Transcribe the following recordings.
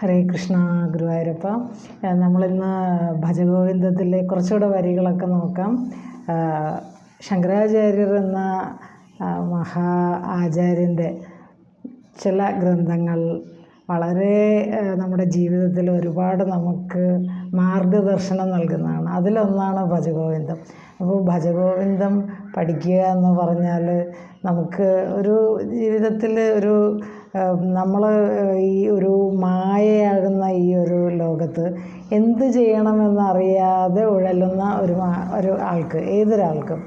ഹരേ കൃഷ്ണ ഗുരുവായൂരപ്പ. നമ്മളിന്ന് ഭജഗോവിന്ദത്തിലെ കുറച്ചുകൂടെ വരികളൊക്കെ നോക്കാം. ശങ്കരാചാര്യർ എന്ന മഹാ ആചാര്യന്റെ ചില ഗ്രന്ഥങ്ങൾ വളരെ നമ്മുടെ ജീവിതത്തിൽ ഒരുപാട് നമുക്ക് മാർഗദർശനം നൽകുന്നതാണ്. അതിലൊന്നാണ് ഭജഗോവിന്ദം. അപ്പോൾ ഭജഗോവിന്ദം പഠിക്കുക എന്ന് പറഞ്ഞാൽ നമുക്ക് ഒരു ജീവിതത്തിൽ ഒരു നമ്മൾ ഈ ഒരു മായയാകുന്ന ഈ ഒരു ലോകത്ത് എന്ത് ചെയ്യണമെന്നറിയാതെ ഉഴലുന്ന ഒരു ഒരു ആൾക്ക് ഏതൊരാൾക്കും.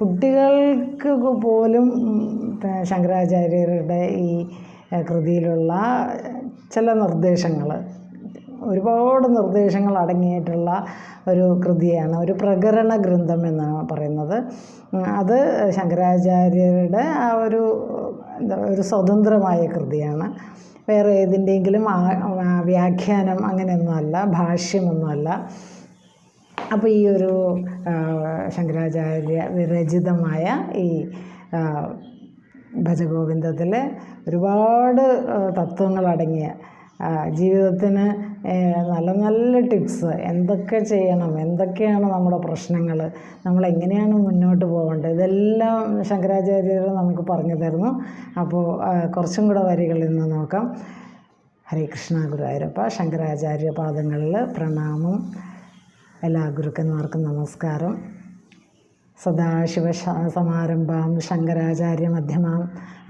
കുട്ടികൾക്ക് പോലും ശങ്കരാചാര്യരുടെ ഈ കൃതിയിലുള്ള ചില നിർദ്ദേശങ്ങൾ. ഒരുപാട് നിർദ്ദേശങ്ങൾ അടങ്ങിയിട്ടുള്ള ഒരു കൃതിയാണ് ഒരു പ്രകരണ ഗ്രന്ഥം എന്നാണ് പറയുന്നത്. അത് ശങ്കരാചാര്യരുടെ ആ ഒരു എന്താ ഒരു സ്വതന്ത്രമായ കൃതിയാണ്. വേറെ ഏതിന്റെയെങ്കിലും വ്യാഖ്യാനം അങ്ങനെയൊന്നുമല്ല ഭാഷ്യമൊന്നുമല്ല അപ്പോൾ ഈ ഒരു ശങ്കരാചാര്യ വിരചിതമായ ഈ ആ, ഭജഗോവിന്ദത്തിൽ ഒരുപാട് തത്വങ്ങൾ ആ, ജീവിതത്തിന് നല്ല നല്ല ടിപ്സ് എന്തൊക്കെ ചെയ്യണം എന്തൊക്കെയാണ് നമ്മുടെ പ്രശ്നങ്ങൾ നമ്മൾ എങ്ങനെയാണ് മുന്നോട്ട് പോകേണ്ടത് ഇതെല്ലാം ശങ്കരാചാര്യർ നമുക്ക് പറഞ്ഞു തരുന്നു. അപ്പോൾ കുറച്ചും കൂടെ വരികളിൽ നിന്ന് നോക്കാം. ഹരേ കൃഷ്ണ ഗുരുവായൂരപ്പ ശങ്കരാചാര്യ പാദങ്ങളിൽ പ്രണാമം. എല്ലാ ഗുരുക്കന്മാർക്കും നമസ്കാരം. സദാശിവ സമാരംഭം ശങ്കരാചാര്യ മധ്യമാം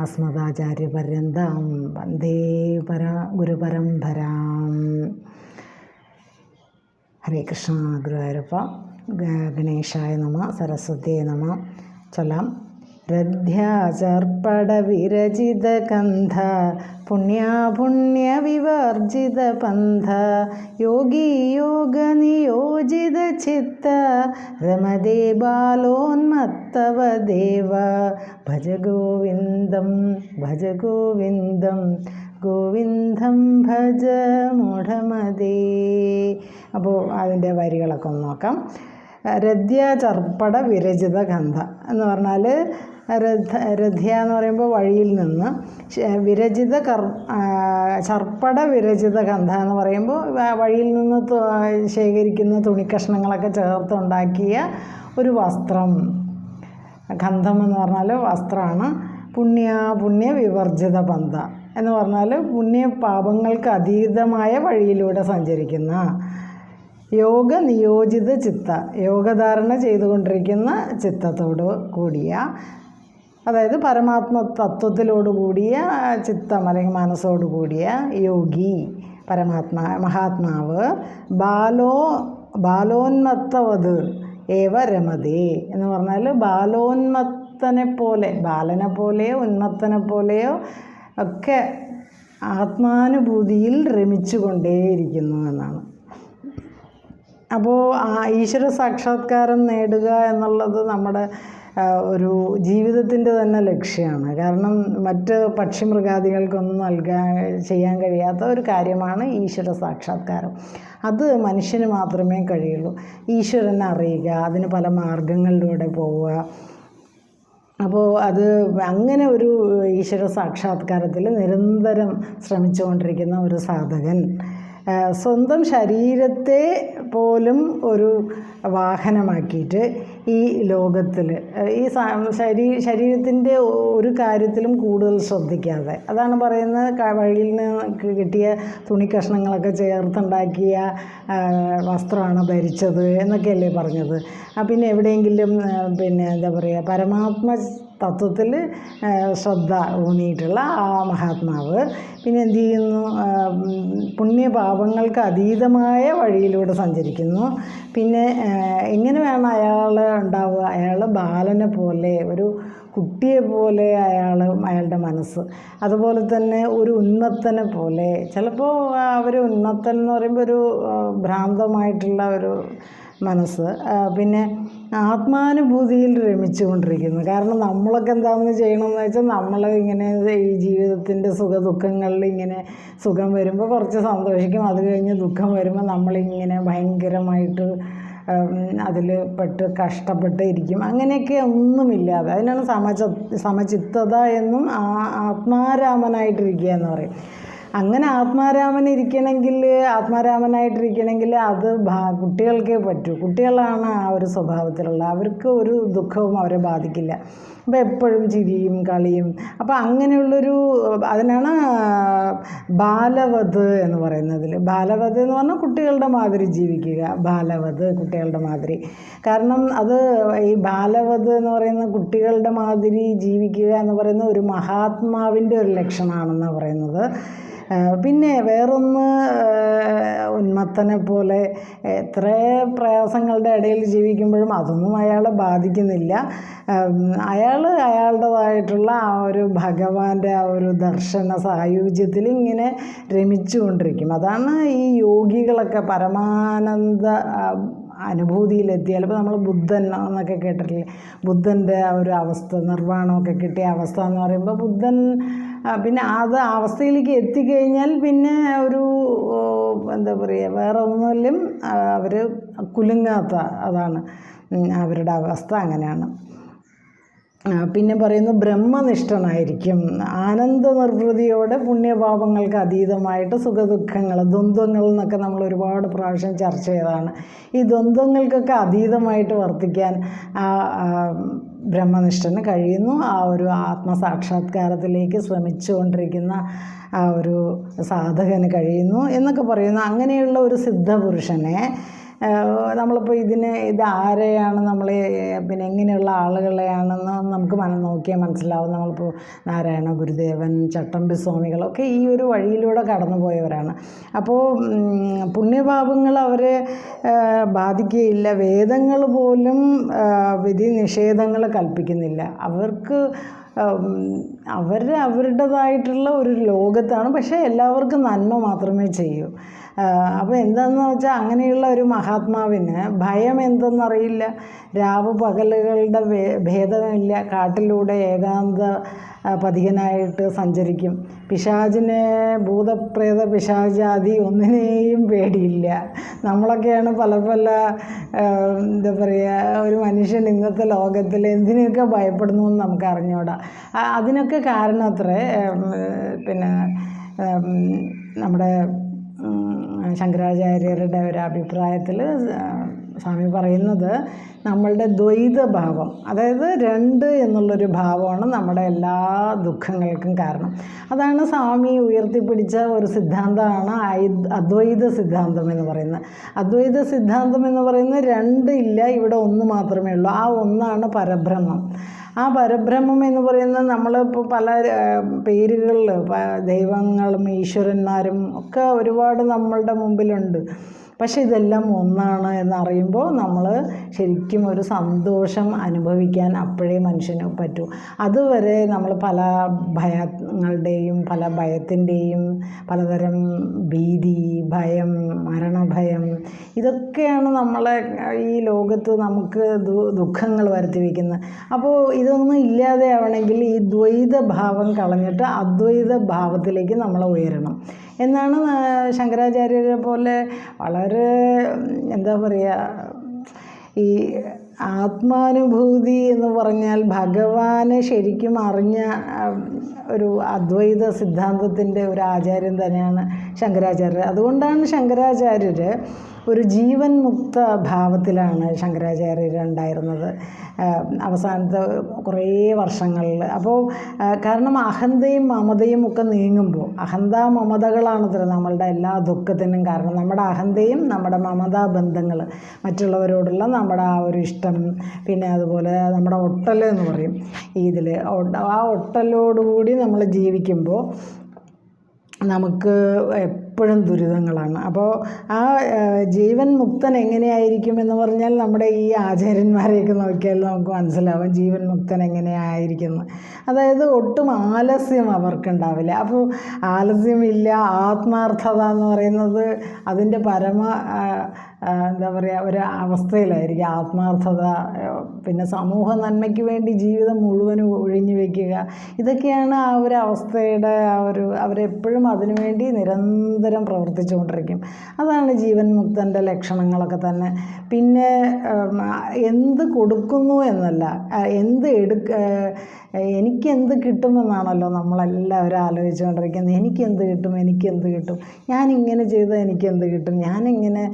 അസ്മദാചാര്യ പര്യന്താം വന്ദേ പര ഗുരുപരംപരാം ഹരേ കൃഷ്ണ ഗുരുവായൂരപ്പ ഗണേശായ നമ സരസ്വതിയെ നമ ചൊല്ലാം. രഥ്യാചർപ്പട വിരചിത കന്ധ പുണ്യാപുണ്യ വിവർജിത പന്ഥ യോഗി യോഗ നിയോജിത ചിത്ത രമദേ ബാലോന്മത്തവദേവ ഭജ ഗോവിന്ദം ഭജ ഗോവിന്ദം ഗോവിന്ദം ഭജ മുഠമതേ അപ്പോൾ അതിന്റെ വരികളൊക്കെ ഒന്ന് നോക്കാം. രഥ്യ ചർപ്പട വിരചിത ഗന്ധ എന്ന് പറഞ്ഞാൽ രഥ രഥ്യ എന്ന് പറയുമ്പോൾ വഴിയിൽ നിന്ന് വിരചിത കർ ചർപ്പട വിരചിത ഗന്ധ എന്ന് പറയുമ്പോൾ വഴിയിൽ നിന്ന് ശേഖരിക്കുന്ന തുണിക്കഷ്ണങ്ങളൊക്കെ ചേർത്തുണ്ടാക്കിയ ഒരു വസ്ത്രം. ഗന്ധം എന്ന് പറഞ്ഞാൽ വസ്ത്രമാണ് പുണ്യ പുണ്യ വിവർജിത ബന്ധ എന്ന് പറഞ്ഞാൽ പുണ്യ പാപങ്ങൾക്ക് അതീതമായ വഴിയിലൂടെ സഞ്ചരിക്കുന്ന യോഗ നിയോജിത ചിത്ത യോഗധാരണ ചെയ്തുകൊണ്ടിരിക്കുന്ന ചിത്തത്തോട് കൂടിയ അതായത് പരമാത്മ തത്വത്തിലോട് കൂടിയ ചിത്തം അല്ലെങ്കിൽ മനസ്സോട് കൂടിയ യോഗി പരമാത്മാ മഹാത്മാവ് ബാലോ ബാലോന്മത്തവത് ഏവ രമതേ എന്ന് പറഞ്ഞാൽ ബാലോന്മത്തനെ പോലെ ബാലനെ പോലെയോ ഉന്മത്തനെ പോലെയോ ഒക്കെ ആത്മാനുഭൂതിയിൽ രമിച്ചുകൊണ്ടേയിരിക്കുന്നു എന്നാണ്. അപ്പോൾ ഈശ്വര സാക്ഷാത്കാരം നേടുക എന്നുള്ളത് നമ്മുടെ ഒരു ജീവിതത്തിന്റെ തന്നെ ലക്ഷ്യമാണ്. കാരണം മറ്റ് പക്ഷിമൃഗാദികൾക്കൊന്നും നൽകാൻ ചെയ്യാൻ കഴിയാത്ത ഒരു കാര്യമാണ് ഈശ്വര സാക്ഷാത്കാരം. അത് മനുഷ്യന് മാത്രമേ കഴിയുള്ളൂ. ഈശ്വരനെ അറിയുക അതിന് പല മാർഗങ്ങളിലൂടെ പോവുക. അപ്പോൾ അത് അങ്ങനെ ഒരു ഈശ്വര സാക്ഷാത്കാരത്തിൽ നിരന്തരം ശ്രമിച്ചുകൊണ്ടിരിക്കുന്ന ഒരു സാധകൻ. സ്വന്തം ശരീരത്തെ പോലും ഒരു വാഹനമാക്കിയിട്ട് ഈ ലോകത്തിൽ ഈ ശരീ ശരീരത്തിന്റെ ഒരു കാര്യത്തിലും കൂടുതൽ ശ്രദ്ധിക്കാതെ. അതാണ് പറയുന്നത് വഴിയിൽ നിന്ന് കിട്ടിയ തുണി കഷ്ണങ്ങളൊക്കെ ചേർത്തുണ്ടാക്കിയ വസ്ത്രമാണ് ധരിച്ചത് എന്നൊക്കെയല്ലേ പറഞ്ഞത്. പിന്നെ എവിടെയെങ്കിലും പിന്നെ എന്താ പറയുക പരമാത്മ തത്വത്തിൽ ശ്രദ്ധ ഊന്നിയിട്ടുള്ള ആ മഹാത്മാവ്. പിന്നെ എന്തു ചെയ്യുന്നു? പുണ്യപാപങ്ങൾക്ക് അതീതമായ വഴിയിലൂടെ സഞ്ചരിക്കുന്നു. പിന്നെ എങ്ങനെ വേണം അയാൾ ഉണ്ടാവുക? അയാൾ ബാലനെ പോലെ ഒരു കുട്ടിയെ പോലെ അയാൾ അയാളുടെ മനസ്സ്. അതുപോലെ തന്നെ ഒരു ഉന്മത്തനെ പോലെ. ചിലപ്പോൾ അവർ ഉന്മത്തൻ എന്ന് പറയുമ്പോൾ ഒരു ഭ്രാന്തമായിട്ടുള്ള ഒരു മനസ്സ്. പിന്നെ ആത്മാനുഭൂതിയിൽ രമിച്ചുകൊണ്ടിരിക്കുന്നു. കാരണം നമ്മളൊക്കെ എന്താണെന്ന് ചെയ്യണമെന്ന് വെച്ചാൽ നമ്മൾ ഇങ്ങനെ ഈ ജീവിതത്തിന്റെ സുഖ ദുഃഖങ്ങളിൽ ഇങ്ങനെ സുഖം വരുമ്പോൾ കുറച്ച് സന്തോഷിക്കും. അത് കഴിഞ്ഞ് ദുഃഖം വരുമ്പോൾ നമ്മളിങ്ങനെ ഭയങ്കരമായിട്ട് അതിൽ പെട്ട് കഷ്ടപ്പെട്ട് ഇരിക്കും. അങ്ങനെയൊക്കെ ഒന്നുമില്ലാതെ. അതിനാണ് സമച സമചിത്തത എന്നും ആത്മാരാമനായിട്ടിരിക്കുക എന്ന് പറയും. അങ്ങനെ ആത്മാരാമൻ ഇരിക്കണമെങ്കിൽ ആത്മാരാമനായിട്ടിരിക്കണമെങ്കിൽ അത് കുട്ടികൾക്കേ പറ്റൂ. കുട്ടികളാണ് ആ ഒരു സ്വഭാവത്തിലുള്ള. അവർക്ക് ഒരു ദുഃഖവും അവരെ ബാധിക്കില്ല. അപ്പോൾ എപ്പോഴും ചിരിയും കളിയും. അപ്പോൾ അങ്ങനെയുള്ളൊരു അതിനാണ് ബാലവത് എന്ന് പറയുന്നതിൽ ബാലവത് എന്ന് പറഞ്ഞാൽ കുട്ടികളുടെ മാതിരി ജീവിക്കുക. ബാലവത് കുട്ടികളുടെ മാതിരി. കാരണം അത് ഈ ബാലവത് എന്ന് പറയുന്ന കുട്ടികളുടെ മാതിരി ജീവിക്കുക എന്ന് പറയുന്ന ഒരു മഹാത്മാവിന്റെ ഒരു ലക്ഷണമാണെന്നാണ് പറയുന്നത്. പിന്നെ വേറൊന്ന് ഉന്മത്തനെ പോലെ എത്ര പ്രയാസങ്ങളുടെ ഇടയിൽ ജീവിക്കുമ്പോഴും അതൊന്നും അയാളെ ബാധിക്കുന്നില്ല. അയാൾ അയാളുടേതായിട്ടുള്ള ആ ഒരു ഭഗവാന്റെ ആ ഒരു ദർശന സായുജ്യത്തിൽ ഇങ്ങനെ രമിച്ചുകൊണ്ടിരിക്കും. അതാണ് ഈ യോഗികളൊക്കെ പരമാനന്ദ ആ, അനുഭൂതിയിലെത്തിയാൽ ഇപ്പോൾ നമ്മൾ ബുദ്ധൻ എന്നൊക്കെ കേട്ടിട്ടില്ലേ? ബുദ്ധന്റെ ആ ഒരു അവസ്ഥ നിർവാണമൊക്കെ കിട്ടിയ അവസ്ഥ എന്ന് പറയുമ്പോൾ ബുദ്ധൻ പിന്നെ അത് അവസ്ഥയിലേക്ക് എത്തിക്കഴിഞ്ഞാൽ പിന്നെ ഒരു എന്താ പറയുക വേറെ ഒന്നിലും അവർ കുലുങ്ങാത്ത അതാണ് അവരുടെ അവസ്ഥ അങ്ങനെയാണ്. പിന്നെ പറയുന്നു ബ്രഹ്മനിഷ്ഠനായിരിക്കും. ആനന്ദ നിർവൃതിയോടെ പുണ്യപാപങ്ങൾക്ക് അതീതമായിട്ട് സുഖദുഃഖങ്ങൾ ദ്വന്ദ്ങ്ങൾ എന്നൊക്കെ നമ്മൾ ഒരുപാട് പ്രാവശ്യം ചർച്ച ചെയ്തതാണ്. ഈ ദ്വന്ദ്ങ്ങൾക്കൊക്കെ അതീതമായിട്ട് വർത്തിക്കാൻ ബ്രഹ്മനിഷ്ഠന് കഴിയുന്നു. ആ ഒരു ആത്മസാക്ഷാത്കാരത്തിലേക്ക് ശ്രമിച്ചുകൊണ്ടിരിക്കുന്ന ആ ഒരു സാധകന് കഴിയുന്നു എന്നൊക്കെ പറയുന്നു. അങ്ങനെയുള്ള ഒരു സിദ്ധപുരുഷനെ നമ്മളിപ്പോൾ ഇതിന് ഇത് ആരെയാണ് നമ്മൾ പിന്നെ എങ്ങനെയുള്ള ആളുകളെയാണെന്ന് നമുക്ക് മന നോക്കിയാൽ മനസ്സിലാവും. നമ്മളിപ്പോൾ നാരായണ ഗുരുദേവൻ ചട്ടമ്പി സ്വാമികളൊക്കെ ഈ ഒരു വഴിയിലൂടെ കടന്നുപോയവരാണ്. അപ്പോൾ പുണ്യപാപങ്ങൾ അവരെ ബാധിക്കുകയില്ല. വേദങ്ങൾ പോലും വിധി നിഷേധങ്ങൾ കൽപ്പിക്കുന്നില്ല. അവർക്ക് അവർ അവരുടേതായിട്ടുള്ള ഒരു ലോകത്താണ്. പക്ഷേ എല്ലാവർക്കും നന്മ മാത്രമേ ചെയ്യൂ. അപ്പോൾ എന്താണെന്ന് വെച്ചാൽ അങ്ങനെയുള്ള ഒരു മഹാത്മാവിന് ഭയം എന്തെന്നറിയില്ല. രാവ് പകലുകളുടെ ഭേദമില്ല. കാട്ടിലൂടെ ഏകാന്ത പതികനായിട്ട് സഞ്ചരിക്കും. പിശാചിനെ ഭൂതപ്രേത പിശാചാതി ഒന്നിനെയും പേടിയില്ല. നമ്മളൊക്കെയാണ് പല പല എന്താ പറയുക ഒരു മനുഷ്യൻ ഇന്നത്തെ ലോകത്തിൽ എന്തിനൊക്കെ ഭയപ്പെടുന്നു എന്ന് നമുക്ക് അറിഞ്ഞൂടാ. അതിനൊക്കെ കാരണം അത്രേ പിന്നെ നമ്മുടെ ശങ്കരാചാര്യരുടെ ഒരു അഭിപ്രായത്തിൽ സ്വാമി പറയുന്നത് നമ്മളുടെ ദ്വൈതഭാവം അതായത് രണ്ട് എന്നുള്ളൊരു ഭാവമാണ് നമ്മുടെ എല്ലാ ദുഃഖങ്ങൾക്കും കാരണം. അതാണ് സ്വാമി ഉയർത്തിപ്പിടിച്ച ഒരു സിദ്ധാന്തമാണ് അദ്വൈത സിദ്ധാന്തം എന്ന് പറയുന്നത്. അദ്വൈത സിദ്ധാന്തം എന്ന് പറയുന്നത് രണ്ട് ഇല്ല ഇവിടെ ഒന്ന് മാത്രമേ ഉള്ളൂ. ആ ഒന്നാണ് പരബ്രഹ്മം. ആ പരബ്രഹ്മം എന്ന് പറയുന്നത് നമ്മൾ ഇപ്പോൾ പല പേരുകളിൽ ദൈവങ്ങളും ഈശ്വരന്മാരും ഒക്കെ ഒരുപാട് നമ്മളുടെ മുമ്പിലുണ്ട്. പക്ഷേ ഇതെല്ലാം ഒന്നാണ് എന്നറിയുമ്പോൾ നമ്മൾ ശരിക്കും ഒരു സന്തോഷം അനുഭവിക്കാൻ അപ്പോഴേ മനുഷ്യന് പറ്റൂ. അതുവരെ നമ്മൾ പല ഭയങ്ങളുടെയും പല ഭയത്തിന്റെയും പലതരം ഭീതി ഭയം മരണഭയം ഇതൊക്കെയാണ് നമ്മളെ ഈ ലോകത്ത് നമുക്ക് ദുഃഖങ്ങൾ വരുത്തി വയ്ക്കുന്നത് അപ്പോൾ ഇതൊന്നും ഇല്ലാതെ ആവണമെങ്കിൽ ഈ ദ്വൈത ഭാവം കളഞ്ഞിട്ട് അദ്വൈത ഭാവത്തിലേക്ക് നമ്മൾ ഉയരണം. എന്നാണ് ശങ്കരാചാര്യരെ പോലെ വളരെ എന്താ പറയുക ഈ ആത്മാനുഭൂതി എന്ന് പറഞ്ഞാൽ ഭഗവാനെ ശരിക്കും അറിഞ്ഞ ഒരു അദ്വൈത സിദ്ധാന്തത്തിന്റെ ഒരു ആചാര്യൻ തന്നെയാണ് ശങ്കരാചാര്യർ. അതുകൊണ്ടാണ് ശങ്കരാചാര്യർ ഒരു ജീവൻ മുക്ത ഭാവത്തിലാണ് ശങ്കരാചാര്യർ ഉണ്ടായിരുന്നത് അവസാനത്തെ കുറേ വർഷങ്ങളിൽ. അപ്പോൾ കാരണം അഹന്തയും മമതയും ഒക്കെ നീങ്ങുമ്പോൾ അഹന്ത മമതകളാണത്ര നമ്മളുടെ എല്ലാ ദുഃഖത്തിനും കാരണം. നമ്മുടെ അഹന്തയും നമ്മുടെ മമതാ ബന്ധങ്ങൾ മറ്റുള്ളവരോടുള്ള നമ്മുടെ ആ ഒരു ഇഷ്ടം പിന്നെ അതുപോലെ നമ്മുടെ ഒട്ടൽ എന്ന് പറയും ഇതിൽ ആ ഒട്ടലോടുകൂടി നമ്മൾ ജീവിക്കുമ്പോൾ നമുക്ക് എപ്പോഴും ദുരിതങ്ങളാണ്. അപ്പോൾ ആ ജീവൻ മുക്തൻ എങ്ങനെയായിരിക്കും എന്ന് പറഞ്ഞാൽ നമ്മുടെ ഈ ആചാര്യന്മാരെയൊക്കെ നോക്കിയാൽ നമുക്ക് മനസ്സിലാവും ജീവൻ മുക്തൻ എങ്ങനെയായിരിക്കുന്നു. അതായത് ഒട്ടും ആലസ്യം അവർക്കുണ്ടാവില്ല. അപ്പോൾ ആലസ്യമില്ല ആത്മാർത്ഥത എന്ന് പറയുന്നത് അതിന്റെ പരമ എന്താ പറയുക ഒരു അവസ്ഥയിലായിരിക്കും. ആത്മാർത്ഥത പിന്നെ സമൂഹ നന്മയ്ക്ക് വേണ്ടി ജീവിതം മുഴുവനും ഒഴിഞ്ഞു വയ്ക്കുക ഇതൊക്കെയാണ് ആ ഒരു അവസ്ഥയുടെ ആ ഒരു അവരെപ്പോഴും അതിനുവേണ്ടി നിരന്തരം നിരന്തരം പ്രവർത്തിച്ചുകൊണ്ടിരിക്കും. അതാണ് ജീവൻ മുക്തന്റെ ലക്ഷണങ്ങളൊക്കെ തന്നെ. പിന്നെ എന്ത് കൊടുക്കുന്നു എന്നല്ല എന്ത് എടുക്ക എനിക്ക് എന്ത് കിട്ടുമെന്നാണല്ലോ നമ്മളെല്ലാവരും ആലോചിച്ചുകൊണ്ടിരിക്കുന്നത്. എനിക്ക് എന്ത് കിട്ടും? എനിക്ക് എന്ത് കിട്ടും? ഞാൻ ഇങ്ങനെ ചെയ്താൽ എനിക്ക് എന്ത് കിട്ടും? ഞാനിങ്ങനെ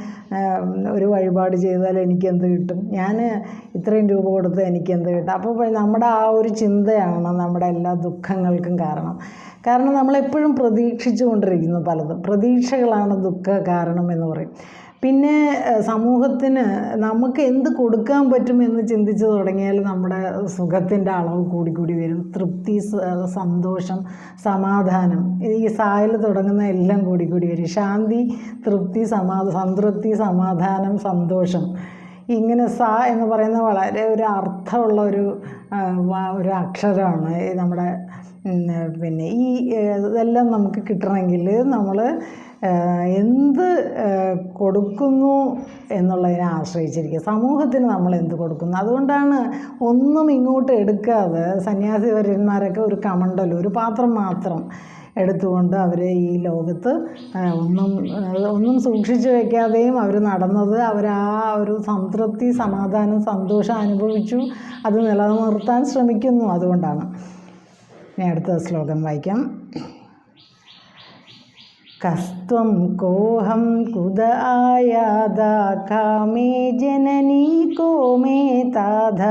ഒരു വഴിപാട് ചെയ്താൽ എനിക്ക് എന്ത് കിട്ടും? ഞാൻ ഇത്രയും രൂപ കൊടുത്ത് എനിക്ക് എന്ത് കിട്ടും? അപ്പോൾ നമ്മുടെ ആ ഒരു ചിന്തയാണ് നമ്മുടെ എല്ലാ ദുഃഖങ്ങൾക്കും കാരണം. കാരണം നമ്മളെപ്പോഴും പ്രതീക്ഷിച്ചു കൊണ്ടിരിക്കുന്നു പലതും. പ്രതീക്ഷകളാണ് ദുഃഖ കാരണം എന്ന് പറയും. പിന്നെ സമൂഹത്തിന് നമുക്ക് എന്ത് കൊടുക്കാൻ പറ്റുമെന്ന് ചിന്തിച്ച് തുടങ്ങിയാൽ നമ്മുടെ സുഖത്തിന്റെ അളവ് കൂടിക്കൂടി വരും. തൃപ്തി സന്തോഷം സമാധാനം ഈ സായിൽ തുടങ്ങുന്ന എല്ലാം കൂടിക്കൂടി വരും. ശാന്തി തൃപ്തി സമാ സംതൃപ്തി സമാധാനം സന്തോഷം. ഇങ്ങനെ സ എന്ന് പറയുന്ന വളരെ ഒരു അർത്ഥമുള്ള ഒരു ഒരു അക്ഷരമാണ് നമ്മുടെ പിന്നെ ഈ ഇതെല്ലാം നമുക്ക് കിട്ടണമെങ്കിൽ നമ്മൾ എന്ത് കൊടുക്കുന്നു എന്നുള്ളതിനെ ആശ്രയിച്ചിരിക്കുക. സമൂഹത്തിന് നമ്മൾ എന്ത് കൊടുക്കുന്നു? അതുകൊണ്ടാണ് ഒന്നും ഇങ്ങോട്ട് എടുക്കാതെ സന്യാസി വര്യന്മാരൊക്കെ ഒരു കമണ്ടൽ ഒരു പാത്രം മാത്രം എടുത്തുകൊണ്ട് അവർ ഈ ലോകത്ത് ഒന്നും ഒന്നും സൂക്ഷിച്ചു വയ്ക്കാതെയും അവർ നടന്നത് അവർ ആ ഒരു സംതൃപ്തി സമാധാനം സന്തോഷം അനുഭവിച്ചു. അത് നിലനിർത്താൻ ശ്രമിക്കുന്നു. അതുകൊണ്ടാണ് ഞാൻ അടുത്ത ശ്ലോകം വായിക്കാം. കസ്ത്വം കോഹം കുത ആയാത കാമേ ജനനീ കോ മേ താധ.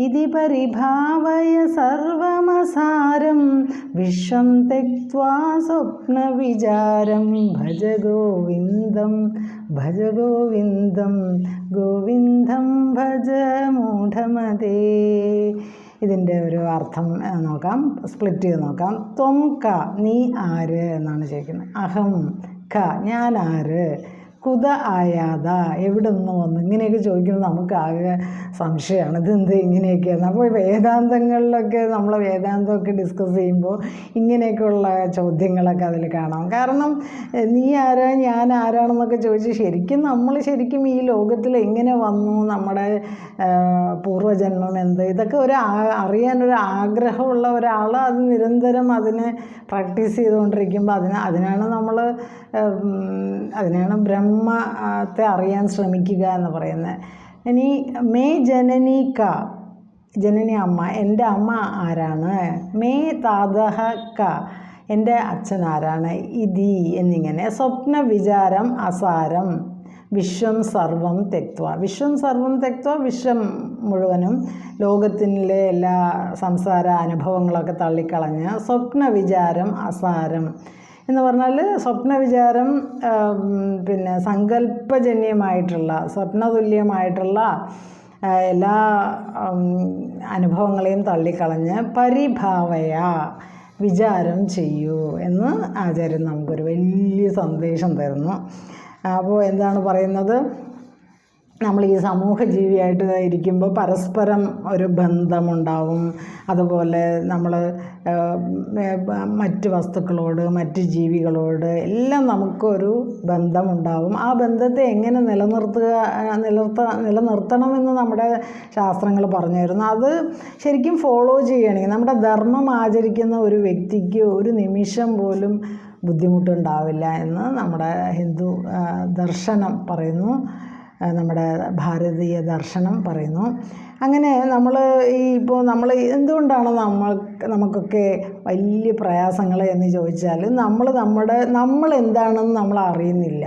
ഇതി പരിഭാവയ സർവമസാരം വിശ്വം തെക്വാ സ്വപ്നവിചാരം. ഭജ ഗോവിന്ദം ഭജ ഗോവിന്ദം ഗോവിന്ദം ഭജ മൂഢമതേ. ഇതിന്റെ ഒരു അർത്ഥം നോക്കാം. സ്പ്ലിറ്റ് ചെയ്ത് നോക്കാം. ത്വം ക നീ ആര് എന്നാണ് ചോദിക്കുന്നത്. അഹം ക ഞാൻ ആര്? കുത ആയാത? എവിടെ നിന്ന് വന്നു? ഇങ്ങനെയൊക്കെ ചോദിക്കുന്നത് നമുക്ക് ആകെ സംശയമാണ്. ഇതെന്ത് ഇങ്ങനെയൊക്കെയാണ്? അപ്പോൾ വേദാന്തങ്ങളിലൊക്കെ നമ്മൾ വേദാന്തമൊക്കെ ഡിസ്കസ് ചെയ്യുമ്പോൾ ഇങ്ങനെയൊക്കെയുള്ള ചോദ്യങ്ങളൊക്കെ അതിൽ കാണാം. കാരണം നീ ആരാ? ഞാൻ ആരാണെന്നൊക്കെ ചോദിച്ച് ശരിക്കും നമ്മൾ ശരിക്കും ഈ ലോകത്തിൽ എങ്ങനെ വന്നു? നമ്മുടെ പൂർവജന്മം എന്ത്? ഇതൊക്കെ ഒരു അറിയാനൊരു ആഗ്രഹമുള്ള ഒരാൾ അത് നിരന്തരം അതിനെ പ്രാക്ടീസ് ചെയ്തുകൊണ്ടിരിക്കുമ്പോൾ അതിന് അതിനാണ് നമ്മൾ അതിനാണ് ബ്രഹ്മത്തെ അറിയാൻ ശ്രമിക്കുക എന്ന് പറയുന്നത്. ഇനി മേ ജനനിക ജനനി അമ്മ എന്റെ അമ്മ ആരാണ്? മേ താതഹ ക എന്റെ അച്ഛൻ ആരാണ്? ഇതി എന്നിങ്ങനെ സ്വപ്ന വിചാരം അസാരം വിശ്വം സർവം തെക്വ. വിശ്വം സർവം തെക്വ വിശ്വം മുഴുവനും ലോകത്തിലെ എല്ലാ സംസാര അനുഭവങ്ങളൊക്കെ തള്ളിക്കളഞ്ഞ് സ്വപ്ന വിചാരം അസാരം. എന്ന് പറഞ്ഞാൽ സ്വപ്ന വിചാരം പിന്നെ സങ്കല്പജന്യമായിട്ടുള്ള സ്വപ്നതുല്യമായിട്ടുള്ള എല്ലാ അനുഭവങ്ങളെയും തള്ളിക്കളഞ്ഞ് പരിഭാവയ വിചാരം ചെയ്യൂ എന്ന് ആചാര്യൻ നമുക്കൊരു വലിയ സന്ദേശം തരുന്നു. അപ്പോൾ എന്താണ് പറയുന്നത്? നമ്മൾ ഈ സമൂഹ ജീവിയായിട്ട് ഇരിക്കുമ്പോൾ പരസ്പരം ഒരു ബന്ധമുണ്ടാവും. അതുപോലെ നമ്മൾ മറ്റ് വസ്തുക്കളോട് മറ്റ് ജീവികളോട് എല്ലാം നമുക്കൊരു ബന്ധമുണ്ടാവും. ആ ബന്ധത്തെ എങ്ങനെ നിലനിർത്തുക നിലനിർത്ത നിലനിർത്തണമെന്ന് നമ്മുടെ ശാസ്ത്രങ്ങൾ പറഞ്ഞു തരുന്നു അത് ശരിക്കും ഫോളോ ചെയ്യുകയാണെങ്കിൽ നമ്മുടെ ധർമ്മം ആചരിക്കുന്ന ഒരു വ്യക്തിക്ക് ഒരു നിമിഷം പോലും ബുദ്ധിമുട്ടുണ്ടാവില്ല എന്ന് നമ്മുടെ ഹിന്ദു ദർശനം പറയുന്നു. നമ്മുടെ ഭാരതീയ ദർശനം പറയുന്നു. അങ്ങനെ നമ്മൾ ഈ ഇപ്പോൾ നമ്മൾ എന്തുകൊണ്ടാണ് നമ്മൾ നമുക്കൊക്കെ വലിയ പ്രയാസങ്ങൾ എന്ന് ചോദിച്ചാൽ നമ്മൾ നമ്മുടെ നമ്മൾ എന്താണെന്ന് നമ്മൾ അറിയുന്നില്ല.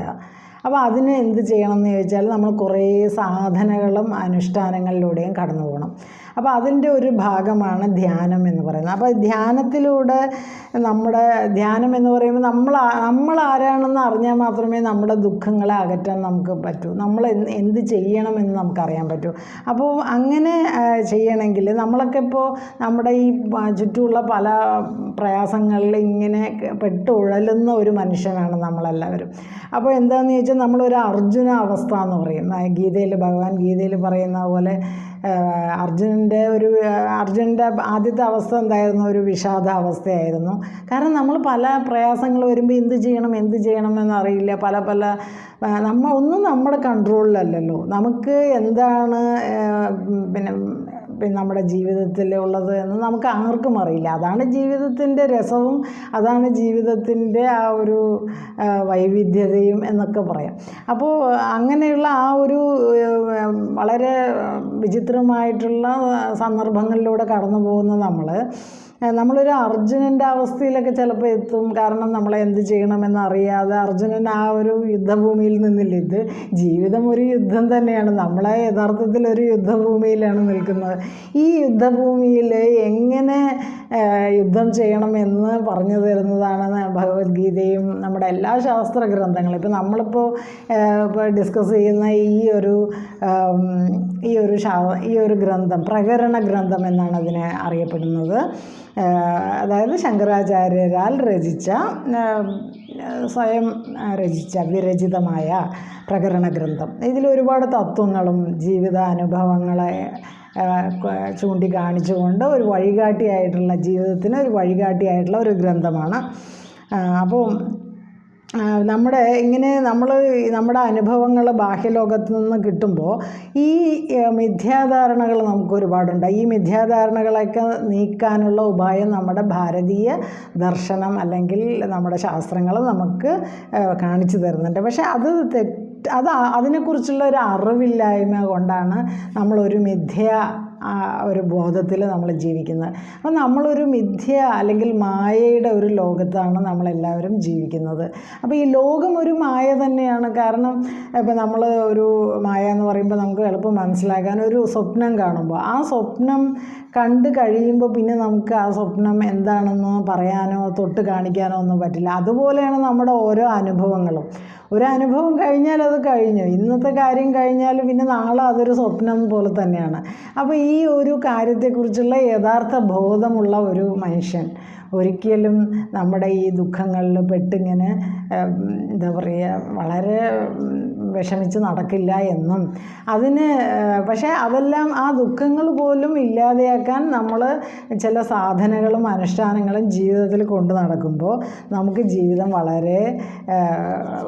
അപ്പോൾ അതിന് എന്ത് ചെയ്യണം എന്ന് ചോദിച്ചാൽ നമ്മൾ കുറേ സാധനകളും അനുഷ്ഠാനങ്ങളിലൂടെയും കടന്നു പോകണം അപ്പോൾ അതിന്റെ ഒരു ഭാഗമാണ് ധ്യാനം എന്ന് പറയുന്നത്. അപ്പോൾ ധ്യാനത്തിലൂടെ നമ്മുടെ ധ്യാനം എന്ന് പറയുമ്പോൾ നമ്മൾ നമ്മൾ ആരാണെന്ന് അറിഞ്ഞാൽ മാത്രമേ നമ്മുടെ ദുഃഖങ്ങളെ അകറ്റാൻ നമുക്ക് പറ്റൂ. നമ്മൾ എന്ത് ചെയ്യണമെന്ന് നമുക്കറിയാൻ പറ്റൂ. അപ്പോൾ അങ്ങനെ ചെയ്യണമെങ്കിൽ നമ്മളൊക്കെ ഇപ്പോൾ നമ്മുടെ ഈ ചുറ്റുമുള്ള പല പ്രയാസങ്ങളിൽ ഇങ്ങനെ പെട്ടുഴലുന്ന ഒരു മനുഷ്യനാണ് നമ്മളെല്ലാവരും. അപ്പോൾ എന്താണെന്ന് ചോദിച്ചാൽ നമ്മളൊരു അർജുന അവസ്ഥ എന്ന് പറയും. ഗീതയിൽ ഭഗവാൻ ഗീതയിൽ പറയുന്ന പോലെ അർജുനന്റെ ഒരു അർജുനന്റെ ആദ്യത്തെ അവസ്ഥ എന്തായിരുന്നു? ഒരു വിഷാദ അവസ്ഥയായിരുന്നു കാരണം നമ്മൾ പല പ്രയാസങ്ങൾ വരുമ്പോൾ എന്ത് ചെയ്യണം എന്ത് ചെയ്യണം എന്നറിയില്ല പല പല നമ്മൾ നമ്മ ഒന്നും നമ്മുടെ കൺട്രോളിലല്ലല്ലോ. നമുക്ക് എന്താണ് പിന്നെ പിന്നെ നമ്മുടെ ജീവിതത്തിൽ ഉള്ളത് എന്ന് നമുക്ക് ആർക്കും അറിയില്ല. അതാണ് ജീവിതത്തിന്റെ രസവും അതാണ് ജീവിതത്തിന്റെ ആ ഒരു വൈവിധ്യതയും എന്നൊക്കെ പറയാം. അപ്പോൾ അങ്ങനെയുള്ള ആ ഒരു വളരെ വിചിത്രമായിട്ടുള്ള സന്ദർഭങ്ങളിലൂടെ കടന്നു പോകുന്ന നമ്മൾ നമ്മളൊരു അർജുനന്റെ അവസ്ഥയിലൊക്കെ ചിലപ്പോൾ എത്തും. കാരണം നമ്മളെ എന്ത് ചെയ്യണമെന്ന് അറിയാതെ അർജുനൻ ആ ഒരു യുദ്ധഭൂമിയിൽ നിന്നില്ല. ഇത് ജീവിതം ഒരു യുദ്ധം തന്നെയാണ്. നമ്മളെ യഥാർത്ഥത്തിൽ ഒരു യുദ്ധഭൂമിയിലാണ് നിൽക്കുന്നത്. ഈ യുദ്ധഭൂമിയിൽ എങ്ങനെ യുദ്ധം ചെയ്യണമെന്ന് പറഞ്ഞു തരുന്നതാണ് ഭഗവത്ഗീതയും നമ്മുടെ എല്ലാ ശാസ്ത്ര ഗ്രന്ഥങ്ങളും. ഇപ്പോൾ നമ്മളിപ്പോൾ ഇപ്പോൾ ഡിസ്കസ് ചെയ്യുന്ന ഈ ഒരു ഈ ഒരു ഈ ഒരു ഗ്രന്ഥം പ്രകരണ ഗ്രന്ഥം എന്നാണ് അതിനെ അറിയപ്പെടുന്നത്. അതായത് ശങ്കരാചാര്യരാൽ രചിച്ച സ്വയം രചിച്ച വിരചിതമായ പ്രകരണ ഗ്രന്ഥം. ഇതിൽ ഒരുപാട് തത്വങ്ങളും ജീവിതാനുഭവങ്ങളെ ചൂണ്ടിക്കാണിച്ചുകൊണ്ട് ഒരു വഴികാട്ടിയായിട്ടുള്ള ജീവിതത്തിന് ഒരു വഴികാട്ടിയായിട്ടുള്ള ഒരു ഗ്രന്ഥമാണ്. അപ്പോൾ നമ്മുടെ ഇങ്ങനെ നമ്മൾ നമ്മുടെ അനുഭവങ്ങൾ ബാഹ്യലോകത്ത് നിന്ന് കിട്ടുമ്പോൾ ഈ മിഥ്യാധാരണകൾ നമുക്ക് ഒരുപാടുണ്ട്. ഈ മിഥ്യാധാരണകളൊക്കെ നീക്കാനുള്ള ഉപായം നമ്മുടെ ഭാരതീയ ദർശനം അല്ലെങ്കിൽ നമ്മുടെ ശാസ്ത്രങ്ങൾ നമുക്ക് കാണിച്ചു തരുന്നുണ്ട്. പക്ഷേ അത് തെറ്റ് അത് അതിനെക്കുറിച്ചുള്ള ഒരു അറിവില്ലായ്മ കൊണ്ടാണ് നമ്മളൊരു മിഥ്യ ഒരു ബോധത്തിൽ നമ്മൾ ജീവിക്കുന്നത്. അപ്പം നമ്മളൊരു മിഥ്യ അല്ലെങ്കിൽ മായയുടെ ഒരു ലോകത്താണ് നമ്മളെല്ലാവരും ജീവിക്കുന്നത്. അപ്പോൾ ഈ ലോകം ഒരു മായ തന്നെയാണ്. കാരണം ഇപ്പം നമ്മൾ ഒരു മായ എന്ന് പറയുമ്പോൾ നമുക്ക് എളുപ്പം മനസ്സിലാക്കാൻ ഒരു സ്വപ്നം കാണുമ്പോൾ ആ സ്വപ്നം കണ്ട് കഴിയുമ്പോൾ പിന്നെ നമുക്ക് ആ സ്വപ്നം എന്താണെന്ന് പറയാനോ തൊട്ട് കാണിക്കാനോ ഒന്നും പറ്റില്ല. അതുപോലെയാണ് നമ്മുടെ ഓരോ അനുഭവങ്ങളും. ഒരു അനുഭവം കഴിഞ്ഞാൽ അത് കഴിഞ്ഞു. ഇന്നത്തെ കാര്യം കഴിഞ്ഞാൽ പിന്നെ നാളെ അതൊരു സ്വപ്നം പോലെ തന്നെയാണ്. അപ്പോൾ ഈ ഒരു കാര്യത്തെക്കുറിച്ചുള്ള യഥാർത്ഥ ബോധമുള്ള ഒരു മനുഷ്യൻ ഒരിക്കലും നമ്മുടെ ഈ ദുഃഖങ്ങളിൽ പെട്ടിങ്ങനെ എന്താ പറയുക വളരെ വിഷമിച്ച് നടക്കില്ല എന്നും. അതിന് പക്ഷേ അതെല്ലാം ആ ദുഃഖങ്ങൾ പോലും ഇല്ലാതെയാക്കാൻ നമ്മൾ ചില സാധനങ്ങളും അനുഷ്ഠാനങ്ങളും ജീവിതത്തിൽ കൊണ്ടു നടക്കുമ്പോൾ നമുക്ക് ജീവിതം വളരെ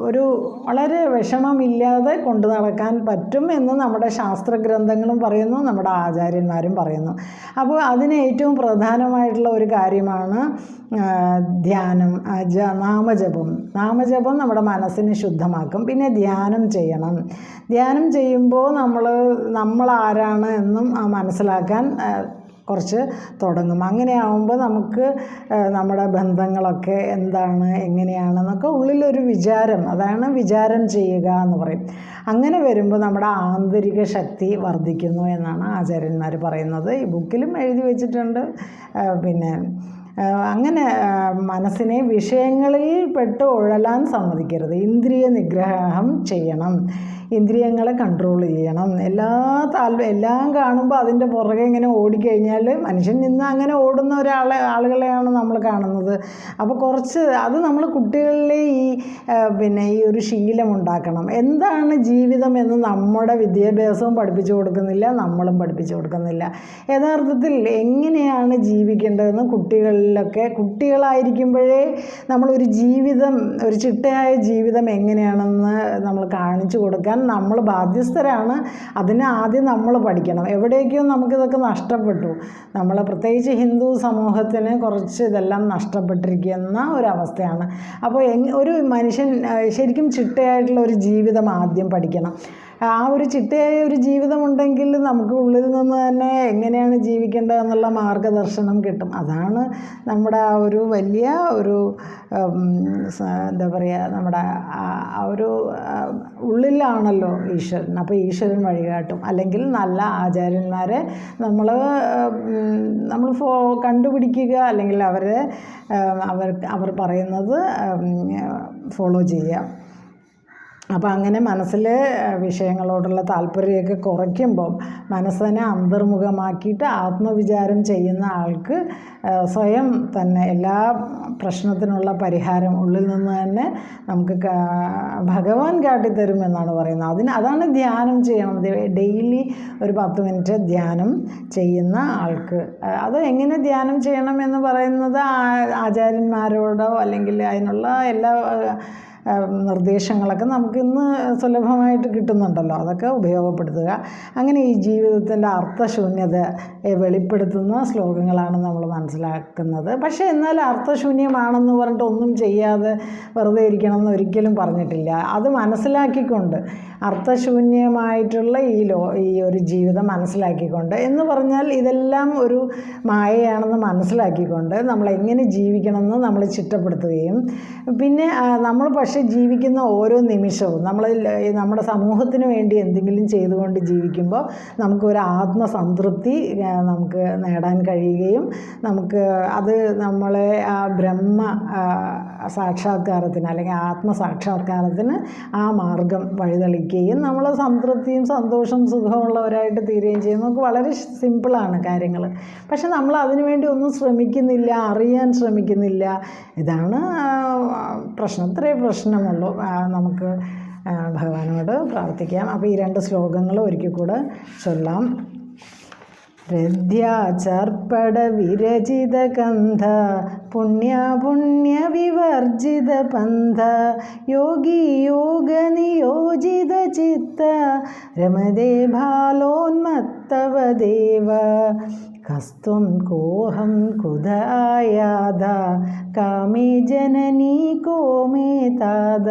ഒരു വളരെ വിഷമമില്ലാതെ കൊണ്ടു നടക്കാൻ പറ്റും എന്ന് നമ്മുടെ ശാസ്ത്ര ഗ്രന്ഥങ്ങളും പറയുന്നു നമ്മുടെ ആചാര്യന്മാരും പറയുന്നു. അപ്പോൾ അതിന് ഏറ്റവും പ്രധാനമായിട്ടുള്ള ഒരു കാര്യമാണ് ധ്യാനം ജ നാമജപം. നാമജപം നമ്മുടെ മനസ്സിനെ ശുദ്ധമാക്കും. പിന്നെ ധ്യാനം ചെയ്യണം. ധ്യാനം ചെയ്യുമ്പോൾ നമ്മൾ നമ്മൾ ആരാണ് എന്നും മനസ്സിലാക്കാൻ കുറച്ച് തുടങ്ങും. അങ്ങനെയാവുമ്പോൾ നമുക്ക് നമ്മുടെ ബന്ധങ്ങളൊക്കെ എന്താണ് എങ്ങനെയാണെന്നൊക്കെ ഉള്ളിലൊരു വിചാരം അതാണ് വിചാരം ചെയ്യുക എന്ന് പറയും. അങ്ങനെ വരുമ്പോൾ നമ്മുടെ ആന്തരിക ശക്തി വർദ്ധിക്കുന്നു എന്നാണ് ആചാര്യന്മാർ പറയുന്നത്. ഈ ബുക്കിലും എഴുതി വെച്ചിട്ടുണ്ട്. പിന്നെ അങ്ങനെ മനസ്സിനെ വിഷയങ്ങളിൽ പെട്ട് ഉഴലാൻ സമ്മതിക്കരുത്. ഇന്ദ്രിയ നിഗ്രഹം ചെയ്യണം. ഇന്ദ്രിയങ്ങളെ കൺട്രോൾ ചെയ്യണം. എല്ലാ താൽ എല്ലാം കാണുമ്പോൾ അതിന്റെ പുറകെ ഇങ്ങനെ ഓടിക്കഴിഞ്ഞാൽ മനുഷ്യൻ നിന്ന് അങ്ങനെ ഓടുന്ന ഒരാളെ ആളുകളെയാണ് നമ്മൾ കാണുന്നത്. അപ്പോൾ കുറച്ച് അത് നമ്മൾ കുട്ടികളിലെ ഈ പിന്നെ ഈ ഒരു ശീലം ഉണ്ടാക്കണം. എന്താണ് ജീവിതം എന്ന് നമ്മുടെ വിദ്യാഭ്യാസവും പഠിപ്പിച്ചു കൊടുക്കുന്നില്ല നമ്മളും പഠിപ്പിച്ചു കൊടുക്കുന്നില്ല. യഥാർത്ഥത്തിൽ എങ്ങനെയാണ് ജീവിക്കേണ്ടതെന്ന് കുട്ടികളിലൊക്കെ കുട്ടികളായിരിക്കുമ്പോഴേ നമ്മളൊരു ജീവിതം ഒരു ചിട്ടയായ ജീവിതം എങ്ങനെയാണെന്ന് നമ്മൾ കാണിച്ചു കൊടുക്കാൻ നമ്മൾ ബാധ്യസ്ഥരാണ്. അതിന് ആദ്യം നമ്മൾ പഠിക്കണം. എവിടേക്കോ നമുക്കിതൊക്കെ നഷ്ടപ്പെട്ടു. നമ്മൾ പ്രത്യേകിച്ച് ഹിന്ദു സമൂഹത്തിന് കുറച്ച് ഇതെല്ലാം നഷ്ടപ്പെട്ടിരിക്കുന്ന ഒരവസ്ഥയാണ്. അപ്പോൾ ഒരു മനുഷ്യൻ ശരിക്കും ചിട്ടയായിട്ടുള്ള ഒരു ജീവിതം ആദ്യം പഠിക്കണം. ആ ഒരു ചിട്ടയായ ഒരു ജീവിതമുണ്ടെങ്കിൽ നമുക്ക് ഉള്ളിൽ നിന്ന് തന്നെ എങ്ങനെയാണ് ജീവിക്കേണ്ടത് എന്നുള്ള മാർഗദർശനം കിട്ടും. അതാണ് നമ്മുടെ ആ ഒരു വലിയ ഒരു എന്താ പറയുക നമ്മുടെ ആ- ഒരു ഉള്ളിലാണല്ലോ ഈശ്വരൻ. അപ്പോൾ ഈശ്വരൻ വഴികാട്ടും. അല്ലെങ്കിൽ നല്ല ആചാര്യന്മാരെ നമ്മൾ നമ്മൾ ഫോ കണ്ടുപിടിക്കുക. അല്ലെങ്കിൽ അവരെ അവർ അവർ പറയുന്നത് ഫോളോ ചെയ്യുക. അപ്പോൾ അങ്ങനെ മനസ്സിൽ വിഷയങ്ങളോടുള്ള താല്പര്യമൊക്കെ കുറയ്ക്കുമ്പം മനസ്സിനെ അന്തർമുഖമാക്കിയിട്ട് ആത്മവിചാരം ചെയ്യുന്ന ആൾക്ക് സ്വയം തന്നെ എല്ലാ പ്രശ്നത്തിനുള്ള പരിഹാരം ഉള്ളിൽ നിന്ന് തന്നെ നമുക്ക് ഭഗവാൻ കാട്ടിത്തരുമെന്നാണ് പറയുന്നത്. അതിന് അതാണ് ധ്യാനം ചെയ്യണം. ഡെയിലി ഒരു പത്ത് മിനിറ്റ് ധ്യാനം ചെയ്യുന്ന ആൾക്ക്. അത് എങ്ങനെ ധ്യാനം ചെയ്യണം എന്ന് പറയുന്നത് ആചാര്യന്മാരോടോ അല്ലെങ്കിൽ അതിനുള്ള എല്ലാ നിർദ്ദേശങ്ങളൊക്കെ നമുക്കിന്ന് സുലഭമായിട്ട് കിട്ടുന്നുണ്ടല്ലോ. അതൊക്കെ ഉപയോഗപ്പെടുത്തുക. അങ്ങനെ ഈ ജീവിതത്തിന്റെ അർത്ഥശൂന്യത വെളിപ്പെടുത്തുന്ന ശ്ലോകങ്ങളാണ് നമ്മൾ മനസ്സിലാക്കുന്നത്. പക്ഷേ എന്നാൽ അർത്ഥശൂന്യമാണെന്ന് പറഞ്ഞിട്ട് ഒന്നും ചെയ്യാതെ വെറുതെ ഇരിക്കണമെന്ന് ഒരിക്കലും പറഞ്ഞിട്ടില്ല. അത് മനസ്സിലാക്കിക്കൊണ്ട് അർത്ഥശൂന്യമായിട്ടുള്ള ഈ ലോ ഈ ഒരു ജീവിതം മനസ്സിലാക്കിക്കൊണ്ട് എന്ന് പറഞ്ഞാൽ ഇതെല്ലാം ഒരു മായയാണെന്ന് മനസ്സിലാക്കിക്കൊണ്ട് നമ്മൾ എങ്ങനെ ജീവിക്കണമെന്ന് നമ്മൾ ചിട്ടപ്പെടുത്തുകയും പിന്നെ നമ്മൾ പക്ഷേ ജീവിക്കുന്ന ഓരോ നിമിഷവും നമ്മൾ നമ്മുടെ സമൂഹത്തിന് വേണ്ടി എന്തെങ്കിലും ചെയ്തുകൊണ്ട് ജീവിക്കുമ്പോൾ നമുക്കൊരു ആത്മസംതൃപ്തി നമുക്ക് നേടാൻ കഴിയുകയും നമുക്ക് അത് നമ്മളെ ആ ബ്രഹ്മ സാക്ഷാത്കാരത്തിന് അല്ലെങ്കിൽ ആത്മസാക്ഷാത്കാരത്തിന് ആ മാർഗം വഴിതെളിക്കുകയും നമ്മൾ സംതൃപ്തിയും സന്തോഷം സുഖമുള്ളവരായിട്ട് തീരുകയും ചെയ്യും. നമുക്ക് വളരെ സിമ്പിളാണ് കാര്യങ്ങൾ പക്ഷെ നമ്മൾ അതിനുവേണ്ടി ഒന്നും ശ്രമിക്കുന്നില്ല അറിയാൻ ശ്രമിക്കുന്നില്ല. ഇതാണ് പ്രശ്നം. ഇത്രയേ പ്രശ്നമുള്ളൂ. നമുക്ക് ഭഗവാനോട് പ്രാർത്ഥിക്കാം. അപ്പോൾ ഈ രണ്ട് ശ്ലോകങ്ങൾ ഒരിക്കൽ കൂടെ ചൊല്ലാം. ർപ്പട വിരചിത ഗന്ധ പുണ്യ പുണ്യ വിവർജിത കസ്ത്വം കോഹം കുതായാദ കാമേ ജനനീ കോമേ താത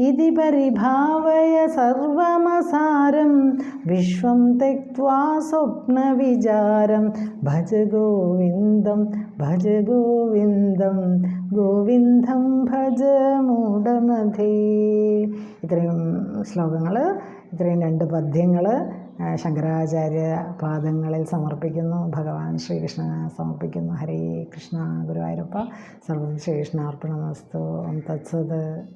ഇതി പരിഭാവയ സർവമസാരം വിശ്വം തെക്വാ സ്വപ്നവിചാരം. ഭജ ഗോവിന്ദം ഭജ ഗോവിന്ദം ഗോവിന്ദം ഭജ മൂടമധേ. ഇത്രയും ശ്ലോകങ്ങൾ ഇത്രയും രണ്ട് പദ്യങ്ങൾ ശങ്കരാചാര്യ പാദങ്ങളിൽ സമർപ്പിക്കുന്നു ഭഗവാൻ ശ്രീകൃഷ്ണന് സമർപ്പിക്കുന്നു ഹരേ കൃഷ്ണ ഗുരുവായൂരപ്പ സർവം ശ്രീകൃഷ്ണാർപ്പണമസ്തു തത്സത്.